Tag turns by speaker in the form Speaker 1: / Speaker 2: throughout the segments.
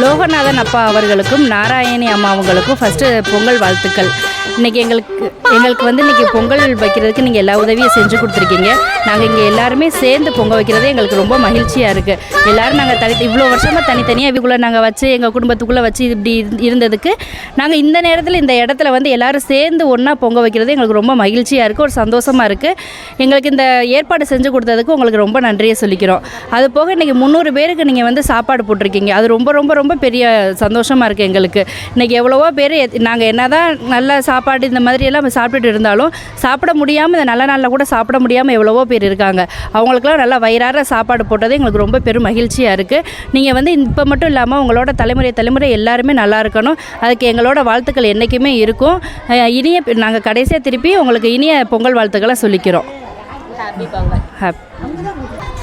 Speaker 1: லோகநாதன் அப்பா அவர்களுக்கும் நாராயணி அம்மா அவங்களுக்கும் ஃபஸ்ட்டு பொங்கல் வாழ்த்துக்கள். இன்றைக்கி எங்களுக்கு எங்களுக்கு வந்து இன்றைக்கி பொங்கல் வைக்கிறதுக்கு நீங்கள் எல்லா உதவியும் செஞ்சு கொடுத்துருக்கீங்க. நாங்கள் இங்கே எல்லாருமே சேர்ந்து பொங்கல் வைக்கிறது எங்களுக்கு ரொம்ப மகிழ்ச்சியாக இருக்குது எல்லோரும் நாங்கள் தனி இவ்வளோ வருஷமாக தனித்தனியாக இதுக்குள்ளே நாங்கள் வச்சு எங்கள் குடும்பத்துக்குள்ளே வச்சு இப்படி இருந்ததுக்கு நாங்கள் இந்த நேரத்தில் இந்த இடத்துல வந்து எல்லாரும் சேர்ந்து ஒன்றா பொங்க வைக்கிறது எங்களுக்கு ரொம்ப மகிழ்ச்சியாக இருக்குது ஒரு சந்தோஷமாக இருக்குது எங்களுக்கு இந்த ஏற்பாடு செஞ்சு கொடுத்ததுக்கு உங்களுக்கு ரொம்ப நன்றியை சொல்லிக்கிறோம். அது போக இன்றைக்கி முந்நூறு பேருக்கு நீங்கள் வந்து சாப்பாடு போட்டிருக்கீங்க. அது ரொம்ப ரொம்ப ரொம்ப பெரிய சந்தோஷமாக இருக்குது எங்களுக்கு. இன்றைக்கி எவ்வளவோ பேர் நாங்கள் என்ன தான் நல்லா நல்ல சாப்பாடு இந்த மாதிரி எல்லாம் சாப்பிட்டுட்டு இருந்தாலும் சாப்பிட முடியாமல் இந்த நல்ல நாளில் கூட சாப்பிட முடியாமல் எவ்வளவோ பேர் இருக்காங்க. அவங்களுக்குலாம் நல்லா வயிறார சாப்பாடு போட்டது எங்களுக்கு ரொம்ப பெரும் மகிழ்ச்சியாக இருக்குது நீங்கள் வந்து இப்போ மட்டும் இல்லாமல் உங்களோட தலைமுறை தலைமுறை எல்லாருமே நல்லா இருக்கணும். அதுக்கு எங்களோட வாழ்த்துக்கள் என்றைக்குமே இருக்கும். இனிய நாங்கள் கடைசியாக திருப்பி உங்களுக்கு இனிய பொங்கல் வாழ்த்துக்களை சொல்லிக்கிறோம். ஹாப்பி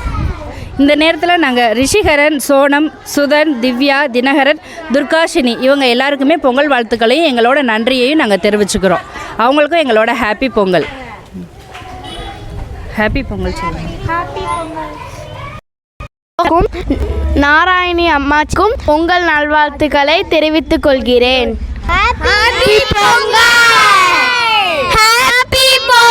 Speaker 1: இந்த நேரத்தில் நாங்கள் ரிஷிகரன் சோனம் சுதன் திவ்யா தினகரன் துர்காஷினி இவங்க எல்லாருக்குமே பொங்கல் வாழ்த்துக்களையும் எங்களோட நன்றியையும் நாங்கள் தெரிவிச்சுக்கிறோம். அவங்களுக்கும் எங்களோட ஹாப்பி பொங்கல். ஹாப்பி பொங்கல் சொல்லுங்கள்
Speaker 2: நாராயணி அம்மாச்சிக்கும் பொங்கல் நல்வாழ்த்துக்களை தெரிவித்துக் கொள்கிறேன். ஹாப்பி பொங்கல். ஹாப்பி பொங்கல்.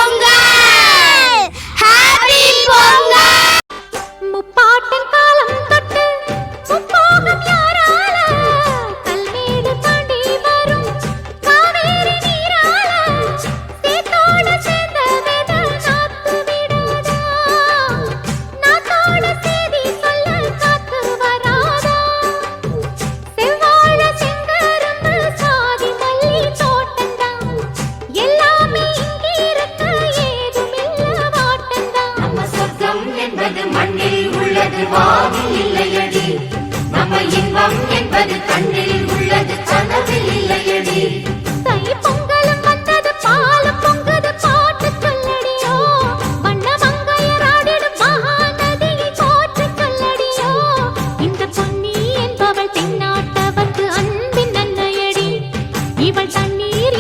Speaker 3: என்று வாதி இல்லையடி நம்ம இன்பம் என்பது கண்ணில் உள்ளது கனவில் இல்லையடி. இவள் தண்ணீர்